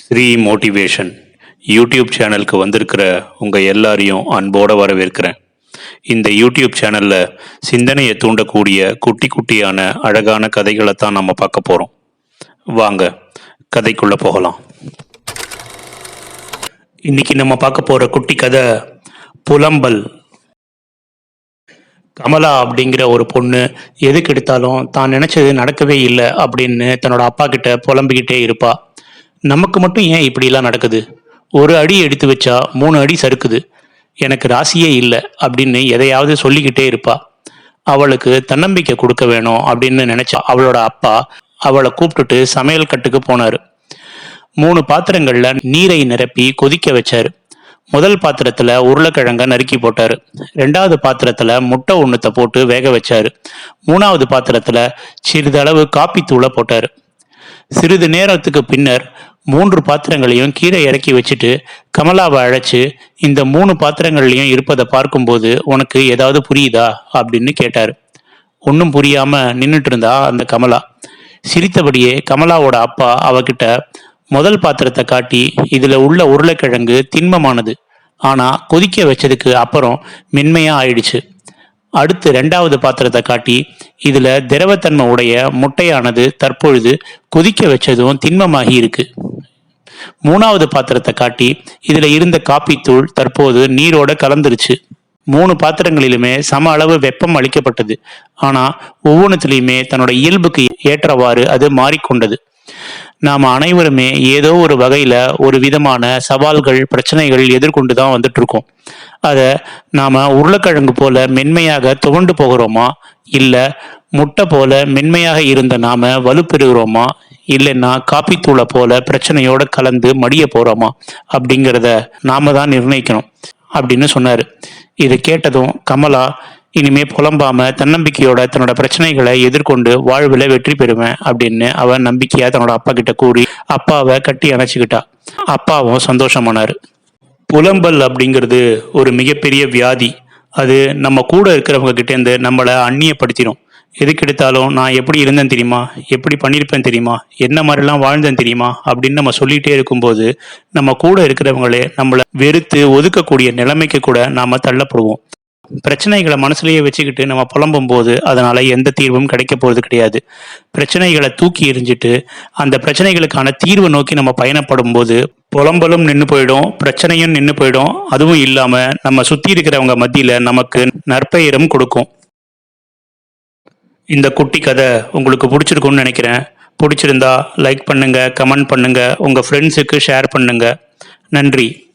Sri motivation YouTube சேனலுக்கு வந்திருக்கிற உங்கள் எல்லாரையும் அன்போடு வரவேற்கிறேன். இந்த யூடியூப் சேனலில் சிந்தனையை தூண்டக்கூடிய குட்டி குட்டியான அழகான கதைகளை தான் நம்ம பார்க்க போகிறோம் வாங்க கதைக்குள்ளே போகலாம். இன்னைக்கு நம்ம பார்க்க போகிற குட்டி கதை புலம்பல். கமலா அப்படிங்கிற ஒரு பொண்ணு எதுக்கு எடுத்தாலும் தான் நினைச்சது நடக்கவே இல்லை அப்படின்னு தன்னோட அப்பா கிட்ட புலம்பிக்கிட்டே இருப்பா. நமக்கு மட்டும் ஏன் இப்படிலாம் நடக்குது? ஒரு அடி எடுத்து வச்சா மூணு அடி சறுக்குது. எனக்கு ராசியே இல்லை அப்படின்னு எதையாவது சொல்லிக்கிட்டே இருப்பா. அவளுக்கு தன்னம்பிக்கை கொடுக்க வேணும் அப்படின்னு நினைச்சா அவளோட அப்பா அவளை கூப்பிட்டுட்டு சமையல் கட்டுக்கு போனாரு. மூணு பாத்திரங்கள்ல நீரை நிரப்பி கொதிக்க வச்சாரு. முதல் பாத்திரத்துல உருளைக்கிழங்க நறுக்கி போட்டாரு. ரெண்டாவது பாத்திரத்துல முட்டை ஒண்ணுத்த போட்டு வேக வச்சாரு. மூணாவது பாத்திரத்துல சிறிதளவு காப்பி தூளை போட்டாரு. சிறிது நேரத்துக்கு பின்னர் மூன்று பாத்திரங்களையும் கீழே இறக்கி வச்சுட்டு கமலாவை அழைச்சு இந்த மூணு பாத்திரங்கள்லையும் இருப்பதை பார்க்கும்போது உனக்கு ஏதாவது புரியுதா? அப்படின்னு கேட்டாரு. ஒன்றும் புரியாம நின்றுட்டு இருந்தா? அந்த கமலா. சிரித்தபடியே கமலாவோட அப்பா அவகிட்ட முதல் பாத்திரத்தை காட்டி இதுல உள்ள உருளைக்கிழங்கு திண்மமானது. ஆனா கொதிக்க வச்சதுக்கு அப்புறம் மென்மையா ஆயிடுச்சு. அடுத்து ரெண்டாவது பாத்திரத்தை காட்டி இதுல திரவத்தன்மை உடைய முட்டையானது தற்பொழுது கொதிக்க வச்சதும் திண்மமாகி இருக்கு. மூணாவது பாத்திரத்தை காட்டி இதுல இருந்த காப்பித்தூள் தற்போது நீரோட கலந்துருச்சு. மூணு பாத்திரங்களிலுமே சம அளவு வெப்பம் அளிக்கப்பட்டது. ஆனா ஒவ்வொன்றுத்திலையுமே தன்னோட இயல்புக்கு ஏற்றவாறு அது மாறிக்கொண்டது. நாம் அனைவருமே ஏதோ ஒரு வகையில் ஒரு விதமான சவால்கள் பிரச்சனைகள் எதிர்கொண்டு தான் வந்துட்டு இருக்கோம் அதை நாம் உருளைக்கிழங்கு போல மென்மையாக துவண்டு போகிறோமா? இல்லை முட்டை போல மென்மையாக இருந்த நாம் வலுப்பெறுகிறோமா? இல்லைன்னா காப்பித்தூளை போல பிரச்சனையோட கலந்து மடிய போகிறோமா அப்படிங்கிறத நாம தான் நிர்ணயிக்கணும். அப்படின்னு சொன்னார். இது கேட்டதும் கமலா இனிமே புலம்பாம தன்னம்பிக்கையோட தன்னோட பிரச்சனைகளை எதிர்கொண்டு வாழ்வில் வெற்றி பெறுவேன் அப்படின்னு அவன் நம்பிக்கையா தன்னோட அப்பா கிட்ட கூறி அப்பாவை கட்டி அணைச்சிக்கிட்டா. அப்பாவும் சந்தோஷமானார். புலம்பல் அப்படிங்கிறது ஒரு மிகப்பெரிய வியாதி. அது நம்ம கூட இருக்கிறவங்க கிட்டேருந்து நம்மளை அந்நியப்படுத்திடும் எதுக்கு எடுத்தாலும் நான் எப்படி இருந்தேன் தெரியுமா? எப்படி பண்ணியிருப்பேன் தெரியுமா? என்ன மாதிரிலாம் வாழ்ந்தேன் தெரியுமா? அப்படின்னு நம்ம சொல்லிகிட்டே இருக்கும்போது நம்ம கூட இருக்கிறவங்களே நம்மளை வெறுத்து ஒதுக்கக்கூடிய நிலைமைக்கு கூட நாம் தள்ளப்படுவோம். பிரச்சனைகளை மனசுலயே வச்சுக்கிட்டு நம்ம புலம்பும் போது அதனால எந்த தீர்வும் கிடைக்க போறது கிடையாது. பிரச்சனைகளை தூக்கி எறிஞ்சிட்டு அந்த பிரச்சனைகளுக்கான தீர்வை நோக்கி நம்ம பயணப்படும் போது புலம்பலும் நின்று போயிடும் பிரச்சனையும் நின்று போயிடும். அதுவும் இல்லாம நம்ம சுத்தி இருக்கிறவங்க மத்தியில நமக்கு நற்பெயரும் கொடுக்கும். இந்த குட்டி கதை உங்களுக்கு பிடிச்சிருக்கும்னு நினைக்கிறேன். பிடிச்சிருந்தா லைக் பண்ணுங்க கமெண்ட் பண்ணுங்க உங்க ஃப்ரெண்ட்ஸுக்கு ஷேர் பண்ணுங்க. நன்றி.